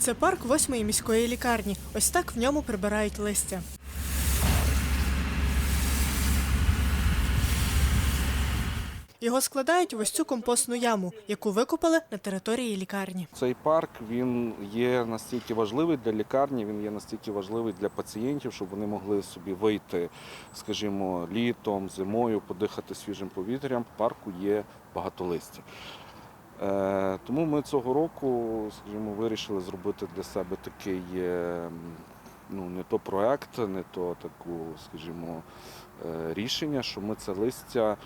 Це парк восьмої міської лікарні. Ось так в ньому прибирають листя. Його складають в ось цю компостну яму, яку викопали на території лікарні. Цей парк він є настільки важливий для лікарні, він є настільки важливий для пацієнтів, щоб вони могли собі вийти, скажімо, літом, зимою, подихати свіжим повітрям. В парку є багато листя. Е, Тому ми цього року, скажімо, вирішили зробити для себе такий е, ну, не то проект, не то таку, скажімо, е, рішення, що ми це листя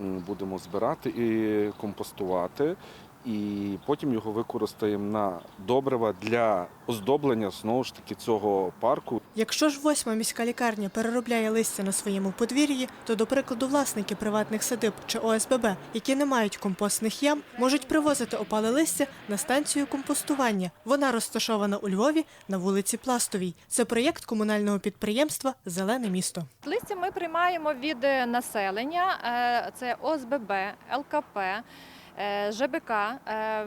будемо збирати і компостувати. І потім його використаємо на добрива для оздоблення знову ж таки цього парку. Якщо ж восьма міська лікарня переробляє листя на своєму подвір'ї, то, до прикладу, власники приватних садиб чи ОСББ, які не мають компостних ям, можуть привозити опале листя на станцію компостування. Вона розташована у Львові на вулиці Пластовій. Це проєкт комунального підприємства Зелене місто. Листя ми приймаємо від е, населення, е, це ОСББ, ЛКП, ЖБК, е,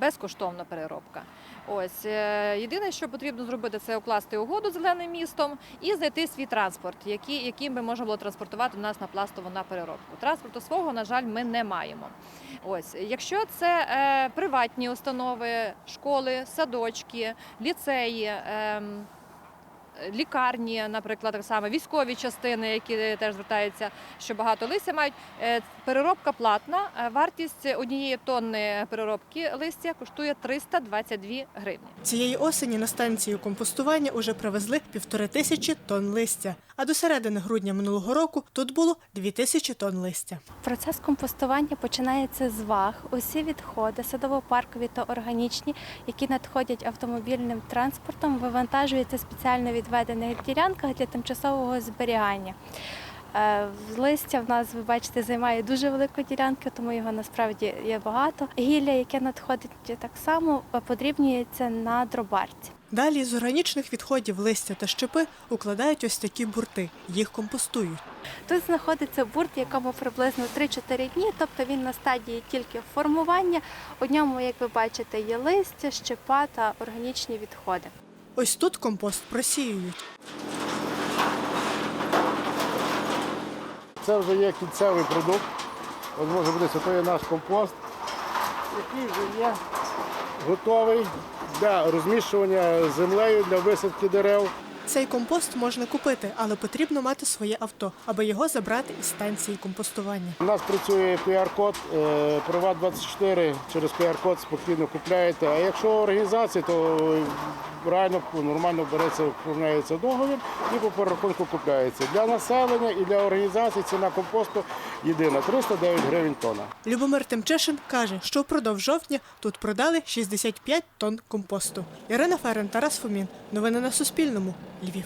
безкоштовна переробка. Ось е, єдине, що потрібно зробити, це укласти угоду з зеленим містом і знайти свій транспорт, який, яким би можна було транспортувати нас на пластову на переробку. Транспорту свого, на жаль, ми не маємо. Ось, якщо це е, приватні установи, школи, садочки, ліцеї. ем, лікарні, наприклад, так само військові частини, які теж звертаються, що багато листя мають. Е, Переробка платна. Е, Вартість однієї тонни переробки листя коштує 322 гривні. Цієї осені на станцію компостування уже привезли півтори тисячі тонн листя. А до середини грудня минулого року тут було дві тисячі тонн листя. Процес компостування починається з ваг. Усі відходи, садово-паркові та органічні, які надходять автомобільним транспортом, вивантажуються спеціально відведених ділянках для тимчасового зберігання. Е, Листя в нас, ви бачите, займає дуже велику ділянку, тому його насправді є багато. Гілля, яке надходить так само, подрібнюється на дробарці. Далі з органічних відходів листя та щепи укладають ось такі бурти. Їх компостують. Тут знаходиться бурт, якому приблизно 3-4 дні, тобто він на стадії тільки формування. У ньому, як ви бачите, є листя, щепа та органічні відходи. Ось тут компост просіюють. Це вже є кінцевий продукт. От може бути, це є наш компост, який вже є готовий для розміщування землею, для висадки дерев. Цей компост можна купити, але потрібно мати своє авто, аби його забрати із станції компостування. У нас працює QR-код, е, Приват24 через QR-код спокійно купляєте. А якщо організація, то реально нормально береться, оформляється договір і по перерахунку купляється. Для населення і для організації ціна компосту єдина 309 гривень тонна. Любомир Тимчишин каже, що впродовж жовтня тут продали 65 тонн компосту. Ірина Ферен, Тарас Фомін. Новини на Суспільному. Львів.